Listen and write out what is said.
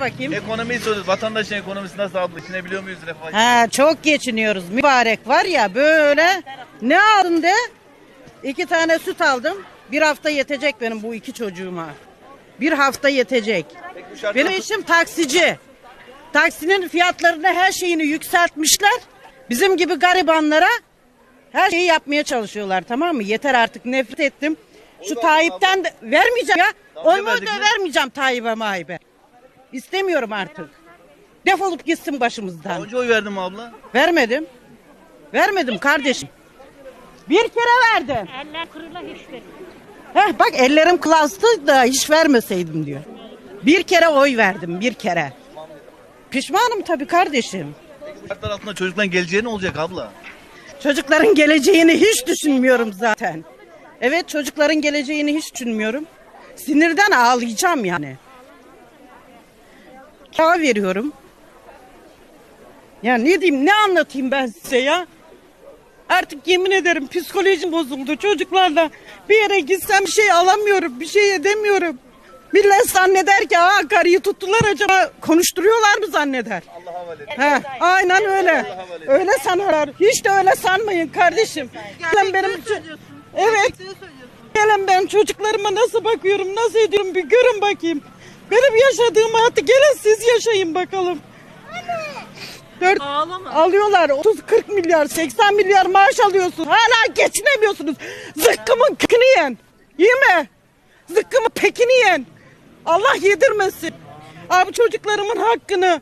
Bakayım. Ekonomiyi soruyoruz. Vatandaşın ekonomisi nasıl abla? İçinebiliyor muyuz refah? Ha çok geçiniyoruz. Mübarek var ya böyle. Ne aldım de? İki tane süt aldım. Bir hafta yetecek benim bu iki çocuğuma. Bir hafta yetecek. Peki bu şartlar- Benim işim taksici. Taksinin fiyatlarını her şeyini yükseltmişler. Bizim gibi garibanlara her şeyi yapmaya çalışıyorlar tamam mı? Yeter artık nefret ettim. Şu Tayyip'ten de vermeyeceğim ya. Tamam, Oyumu da mi? vermeyeceğim Tayyip'e Mahibe. İstemiyorum artık. Defolup gitsin başımızdan. Önce oy verdim abla. Vermedim. Vermedim kardeşim. Bir kere verdim. Eller kırıla hiç verir. Heh, bak ellerim klastı da hiç vermeseydim diyor. Bir kere oy verdim bir kere. Pişmanım tabii kardeşim. Bu şartlar altında çocukların geleceği ne olacak abla? Çocukların geleceğini hiç düşünmüyorum zaten. Evet çocukların geleceğini hiç düşünmüyorum. Sinirden ağlayacağım yani. Kira veriyorum. Ya ne diyeyim ne anlatayım ben size ya? Artık yemin ederim psikolojim bozuldu çocuklarla. Bir yere gitsem bir şey alamıyorum, bir şey edemiyorum. Millet zanneder ki aa karıyı tuttular acaba konuşturuyorlar mı zanneder? Allah havale. He, aynen öyle. Öyle sanıyorlar. Hiç de öyle sanmayın kardeşim. Gelin benim Evet. Gelin ben çocuklarıma nasıl bakıyorum, nasıl ediyorum bir görün bakayım. Benim yaşadığım hayatı gelin siz yaşayın bakalım. Dört alıyorlar 30-40 milyar 80 milyar maaş alıyorsun. Hala geçinemiyorsunuz. Zıkkımın kökünü yiyen. Yeme. Zıkkımın pekini yiyen. Allah yedirmesin. Abi çocuklarımın hakkını